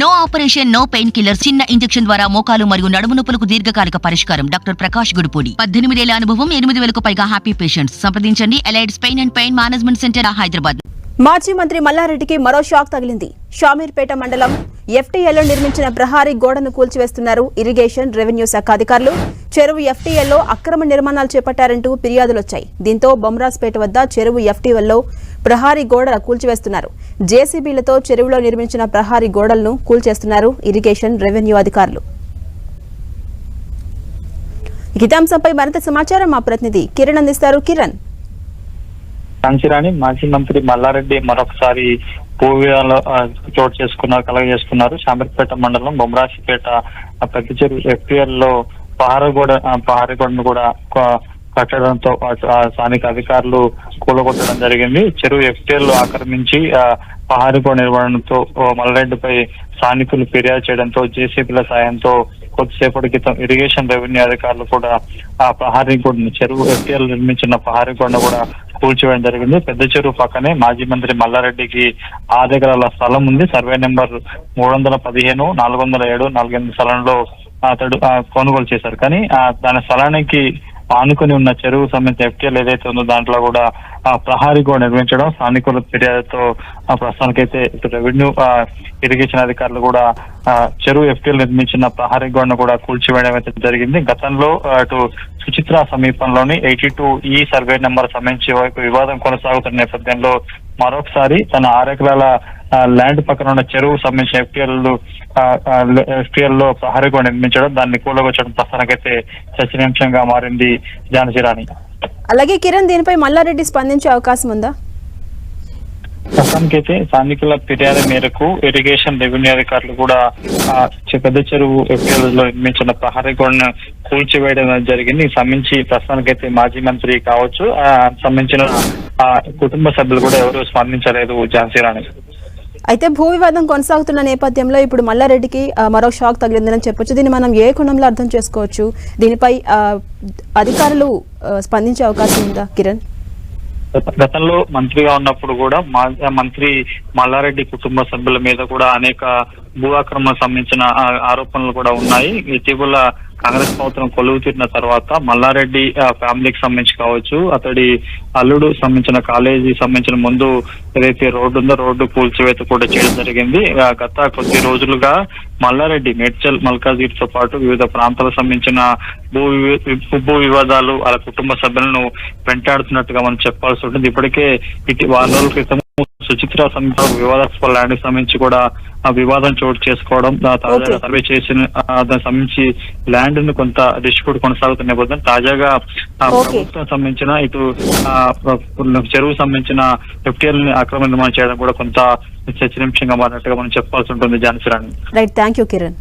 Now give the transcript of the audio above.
No operation no pain killer చిన్న injection ద్వారా మోకాలు మరియు నడుము నొప్పులకు దీర్ఘకాలిక పరిష్కారం. డాక్టర్ ప్రకాష్ గుడిపూడి. పద్దెనిమిదేళ్ళ అనుభవం ఎనిమిది వేలకు పైగా హ్యాపీ పేషెంట్స్ సంప్రదించండి. Allieds pain and pain management centre Hyderabad. మాజీ మంత్రి మల్లారెడ్డికి మరో షాక్ తగిలింది. షామీర్పేట మండలం ఎఫ్టీఎల్లో నిర్మించిన ప్రహారీ గోడను కూల్చివేస్తున్నారు ఇరిగేషన్ రెవెన్యూ శాఖ అధికారులు. చెరువు ఎఫ్టీఎల్లో అక్రమ నిర్మాణాలు చేపట్టారంటూ ఫిర్యాదులొచ్చాయి. దీంతో బొమ్రాజ్పేట వద్ద చెరువు ఎఫ్టీఎల్లో ప్రహారీ గోడ కూల్చివేస్తున్నారు. జేసీబీలతో చెరువులో నిర్మించిన ప్రహారీ గోడలను కూల్చేస్తున్నారు ఇరిగేషన్ రెవెన్యూ అధికారులు. గీతాంశంపై మరింత సమాచారం మా ప్రతినిధి కిరణ్ అందిస్తారు. కిరణ్. కాంచీరాణి మాజీ మంత్రి మల్లారెడ్డి మరొకసారి పూవిలో చోటు చేసుకున్నారు కలగ చేసుకున్నారు. మండలం బొమ్మరాశిపేట పెద్ద చెరువు ఎఫ్పిఎల్లో పహారగూడ పహారగూడను కూడా కట్టడంతో ఆ స్థానిక అధికారులు కూలగొట్టడం జరిగింది. చెరువు ఎఫ్టీఎల్ ఆక్రమించి ఆ, నిర్వహణతో మల్లరెడ్డిపై స్థానికులు ఫిర్యాదు చేయడంతో జేసీబీల సాయంతో కొద్దిసేపటి క్రితం ఇరిగేషన్ రెవెన్యూ అధికారులు కూడా ఆ ప్రహారీ చెరువు ఎఫ్టీఎల్ నిర్మించిన ప్రహారీ కూడా కూల్చివేయడం జరిగింది. పెద్ద చెరువు పక్కనే మాజీ మంత్రి మల్లారెడ్డికి ఆరు ఎకరాల స్థలం ఉంది. సర్వే నెంబర్ మూడు వందల పదిహేను నాలుగు వందల ఏడు నాలుగు ఎనిమిది స్థలంలో అతడు కొనుగోలు చేశారు. కానీ ఆ, దాని స్థలానికి ఆనుకొని ఉన్న చెరువు సమేత ఎఫ్టీఎల్ ఏదైతే ఉందో దాంట్లో కూడా ప్రహారీ గోడ నిర్మించడం స్థానికుల ఫిర్యాదుతో ఆ ప్రస్తుతానికైతే ఇటు రెవెన్యూ ఇరిగేషన్ అధికారులు కూడా చెరువు ఎఫ్టీఎల్ నిర్మించిన ప్రహారీ గోడను కూడా కూల్చివేయడం అయితే జరిగింది. గతంలో అటు సుచిత్ర సమీపంలోని ఎయిటీ టూ ఈ సర్వే నెంబర్ సంబంధించి వైపు వివాదం కొనసాగుతున్న నేపథ్యంలో మరొకసారి తన ఆరు ఎకరాల ల్యాండ్ పక్కన ఉన్న చెరువు సంబంధించిన ఎఫ్టీఎల్ ఎఫ్టీఎల్లో ప్రహరీ నిర్మించడం దాన్ని కూలగొచ్చడం ప్రస్తుతానికైతే చర్చనీయాంశంగా మారింది జానసిరాణి అలాగే కిరణ్ దీనిపై మల్లారెడ్డి స్పందించే అవకాశం ఉందా? ప్రస్తుతానికైతే స్థానికుల ఫిర్యాదు మేరకు ఇరిగేషన్ రెవెన్యూ అధికారులు కూడా పెద్ద చెరువు లో నిర్మించిన ప్రహరీ గోడను కూల్చివేయడం జరిగింది. సంబంధించి ప్రస్తుతానికైతే మాజీ మంత్రి కావచ్చు. ఆ సంబంధించిన ఆ, కుటుంబ సభ్యులు కూడా ఎవరు స్పందించలేదు ఝాన్సీ రాణి. అయితే భూ వివాదం కొనసాగుతున్న నేపథ్యంలో ఇప్పుడు మల్లారెడ్డికి మరో షాక్ తగిలిందని చెప్పొచ్చు. దీన్ని మనం ఏ కోణంలో అర్థం చేసుకోవచ్చు? దీనిపై ఆ, అధికారులు స్పందించే అవకాశం ఉందా? కిరణ్? గతంలో మంత్రిగా ఉన్నప్పుడు కూడా మా- మంత్రి మల్లారెడ్డి కుటుంబ సభ్యుల మీద కూడా అనేక భూ ఆక్రమణ సంబంధించిన ఆ, ఆరోపణలు కూడా ఉన్నాయి. ఇటీవల కాంగ్రెస్ ప్రభుత్వం కొలువు తీరిన తర్వాత మల్లారెడ్డి ఆ, ఫ్యామిలీకి సంబంధించి కావచ్చు అతడి అల్లుడు సంబంధించిన కాలేజీ సంబంధించిన ముందు ఏదైతే రోడ్డు ఉందో రోడ్డు కూల్చివేత కూడా చేయడం జరిగింది. గత కొద్ది రోజులుగా మల్లారెడ్డి మేడ్చల్ మల్కాజ్గిరి తో పాటు వివిధ ప్రాంతాలకు సంబంధించిన భూ భూ వివాదాలు వాళ్ళ కుటుంబ సభ్యులను వెంటాడుతున్నట్టుగా మనం చెప్పాల్సి ఉంటుంది. ఇప్పటికే ఇటు వారం రోజుల క్రితం సుచిత్ర సమీప వివాదాస్పద ల్యాండ్ సంబంధించి కూడా ఆ వివాదం చోటు చేసుకోవడం తాజాగా. సర్వే చేసిన దానికి సంబంధించి ల్యాండ్ను కొంత డిస్ప్యూట్ కొనసాగుతున్న నేపథ్యం తాజాగా. ప్రభుత్వం సంబంధించిన ఇటు చెరువు సంబంధించిన ఎఫ్టీఎల్ని ఆక్రమణ నిర్మాణం చేయడం కూడా కొంత చర్చనీయాంశంగా మారినట్టుగా మనం చెప్పాల్సి ఉంటుంది జానసిరాణి రైట్ థ్యాంక్ యూ కిరణ్